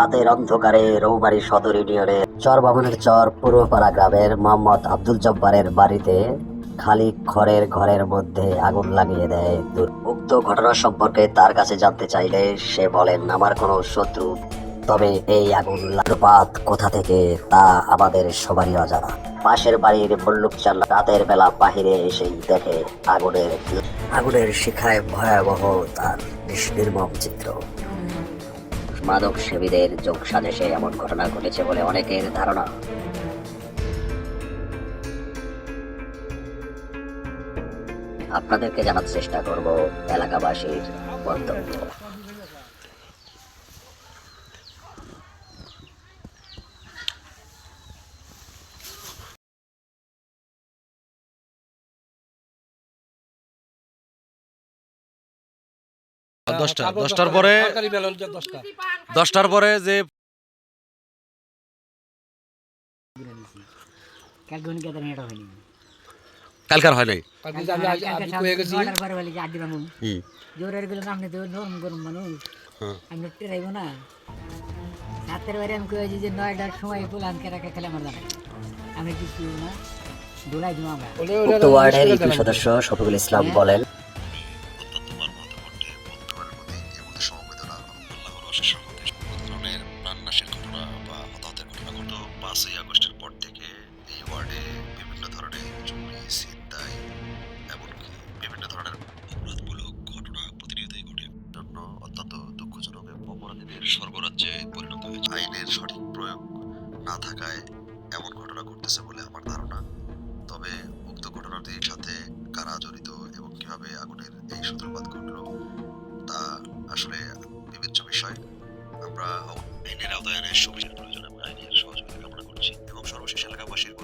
রাতের অন্ধকারে রৌবাড়ি সদর ইউনিয়নের চর বামনের চর পূর্বপাড়া গ্রামের মোহাম্মদ আব্দুল জব্বারের বাড়িতে খালি খড়ের ঘরের মধ্যে আগুন লাগিয়ে দেয় উক্ত ঘটনা সম্পর্কে তার কাছে জানতে চাইলে সে বলেন, আমার কোনো শত্রু, তবে এই আগুন লাগাপাত কোথা থেকে তা আমাদের সবারই অজানা। পাশের বাড়ির মল্লুক চাল রাতের বেলা বাহিরে এসেই দেখে আগুনের আগুনের শিখায় ভয়াবহ তার নির্মম চিত্র। মাদক সেবীদের যোগ সাজেশে এমন ঘটনা ঘটেছে বলে অনেকের ধারণা। আপনাদেরকে জানার চেষ্টা করব এলাকাবাসীর মন্তব্য। দশটা দশটার পরে দশটার পরে যে কালকার হয় নাই? আমি হ্যাঁ। না। রাতের বারে আমি কয়েছি যে নয়টার সময় পোলান কেরা খেলে আমার আমি কিছু না দোলাই দিব আমরা। উক্ত ওয়ার্ডের ইউপি সদস্য শফিকুল ইসলাম বলেন রহমতে কোনো ধরনের প্রাণনাশের ঘটনা বা হতাহতের ঘটনা ঘটল পাঁচই আগস্টের পর থেকে এই ওয়ার্ডে বিভিন্ন ধরনের চুরি ছিনতাই, এমনকি বিভিন্ন ধরনের অপরাধমূলক ঘটনা প্রতিনিয়তই ঘটে। জন্য অত্যন্ত দুঃখজনক অপরাধীদের স্বর্গরাজ্যে পরিণত হয়েছে। আইনের সঠিক প্রয়োগ না থাকায় এমন ঘটনা ঘটতেছে বলে আমার ধারণা। তবে উক্ত ঘটনাটির সাথে কারা জড়িত এবং কীভাবে আগুনের এই সূত্রপাত আমরা আইনের আওতায় আনার সুবিচার প্রয়োজন এবং আইনের সহযোগিতা কামনা করছি এবং সর্বশেষ এলাকাবাসীর